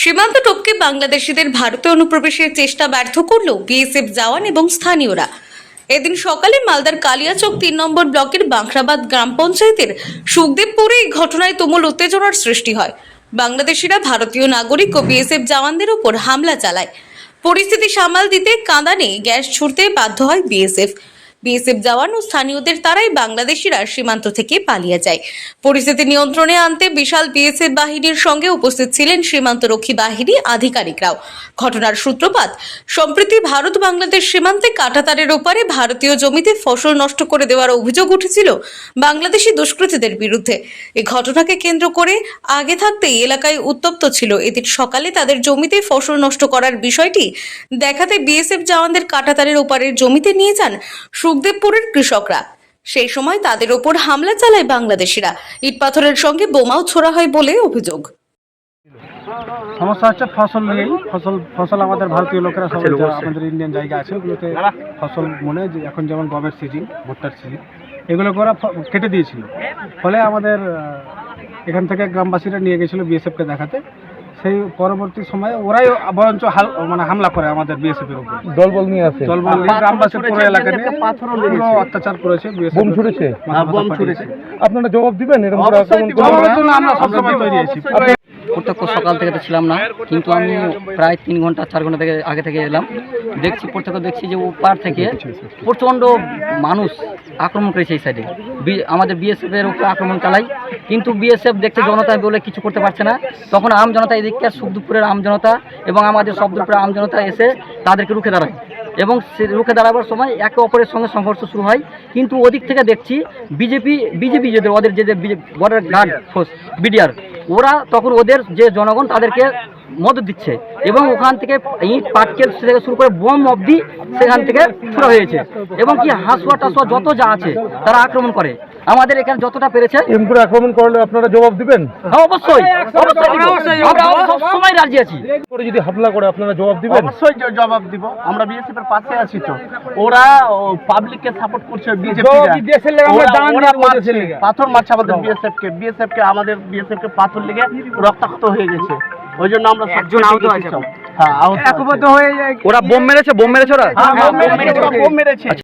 সীমান্ত টপকে বাংলাদেশিদের ভারতে অনুপ্রবেশের চেষ্টা ব্যর্থ করল বিএসএফ জওয়ান এবং স্থানীয়রা। এদিন সকালে মালদার কালিয়াচক তিন নম্বর ব্লকের বাঁকড়াবাদ গ্রাম পঞ্চায়েতের সুখদেবপুরে এই ঘটনায় তুমুল উত্তেজনার সৃষ্টি হয়। বাংলাদেশিরা ভারতীয় নাগরিক ও বিএসএফ জওয়ানদের উপর হামলা চালায়। পরিস্থিতি সামাল দিতে কাঁদানে গ্যাস ছুড়তে বাধ্য হয় বিএসএফ। বিএসএফ জওয়ান ও স্থানীয়দের তারাই বাংলাদেশিরা সীমান্ত থেকে পালিয়ে যায়। পরিস্থিতি নিয়ন্ত্রণে আনতে বিশাল বিএসএফ বাহিনীর সঙ্গে উপস্থিত ছিলেন সীমান্তরক্ষী বাহিনী আধিকারিকরাও। ঘটনার সূত্রপাত, সম্প্রতি ভারত বাংলাদেশ সীমান্তে কাঁটাতারের ওপারে ভারতীয় জমিতে ফসল নষ্ট করে দেওয়ার অভিযোগ উঠেছিল বাংলাদেশি দুষ্কৃতীদের বিরুদ্ধে। এই ঘটনাকে কেন্দ্র করে আগে থাকতেই এলাকায় উত্তপ্ত ছিল। এদিন সকালে তাদের জমিতে ফসল নষ্ট করার বিষয়টি দেখাতে বিএসএফ জওয়ানদের কাঁটাতারের ওপারের জমিতে নিয়ে যান। সুখদেবপুরের কৃষকরা। সেই সময় তাদের ওপর হামলা চালায় বাংলাদেশিরা। ইটপাথরের সঙ্গে বোমাও ছোড়া হয় বলে অভিযোগ। সমস্যা হচ্ছে ফসল নিয়েই ফসল ফসল আমাদের ভারতীয় লোকেরা সবাই যা আমাদের ইন্ডিয়ান জায়গা আছে। ওগুলোতে ফসল মনে যে এখন যেমন গমের সিজন ভুট্টার সিজন এগুলো ওরা কেটে দিয়েছিল। ফলে আমাদের এখান থেকে গ্রামবাসীরা নিয়ে গেছিল বিএসএফকে দেখাতে। সেই পরবর্তী সময়ে ওরাই বরঞ্চ হাল মানে হামলা করে আমাদের বিএসএফ এর উপর। দলবল নিয়ে আছে? দলবল নিয়ে গ্রামবাসী পুরো এলাকা নিয়ে পুরো অত্যাচার করেছে বিএসএফ বোম ছুড়েছে? বোম ছুড়েছে। আপনারা জবাব দিবেন? এরকম আমরা সবসময় তৈরি আছি প্রত্যক্ষ সকাল থেকে তো ছিলাম না, কিন্তু আমি প্রায় তিন ঘণ্টা, চার ঘণ্টা থেকে আগে থেকে এলাম। দেখছি প্রত্যক্ষ দেখছি যে ওপার থেকে প্রচণ্ড মানুষ আক্রমণ করেছে এই সাইডে আমাদের বিএসএফ এর উপরে আক্রমণ চালাই কিন্তু বিএসএফ দেখছে জনতা বলে কিছু করতে পারছে না। তখন আম জনতা এদিককার সুখদুপুরের আম জনতা এবং আমাদের সবদুপুরের আম জনতা এসে তাদেরকে রুখে দাঁড়ায়। এবং রুখে দাঁড়াবার সময় একে অপরের সঙ্গে সংঘর্ষ শুরু হয়। কিন্তু ওদিক থেকে দেখছি, বিজেপি বিজেপি যেদের ওদের যে বর্ডার গার্ড ফোর্স বিডিআর ওরা তখন ওদের যে জনগণ তাদেরকে মদত দিচ্ছে এবং ওখান থেকে ইট, পাটকেল থেকে শুরু করে বোম অবধি সেখান থেকে ছোড়া হয়েছে। এবং কি হাঁসুয়া টাসুয়া যত যা আছে তারা আক্রমণ করে। আমাদের এখানে যতটা পেরেছে এরকম করে আক্রমণ করলে আপনারা জবাব দিবেন? হ্যাঁ, অবশ্যই অবশ্যই আমরা সবসময় রাজি আছি। করে যদি হামলা করে আপনারা জবাব দিবেন? অবশ্যই জবাব দিব। আমরা বিএসএফ এর পাশে আছি তো। ওরা পাবলিককে সাপোর্ট করছে বিজেপি পাথর মারছে আমাদের বিএসএফ কে। বিএসএফ কে আমাদের বিএসএফ কে পাথর লেগে রক্তাক্ত হয়ে গেছে। ওই জন্য আমরা একজন আহত আছে। হ্যাঁ আহত হয়ে ওরা বোম মেরেছে বোম মেরেছে ওরা? বোম মেরেছে।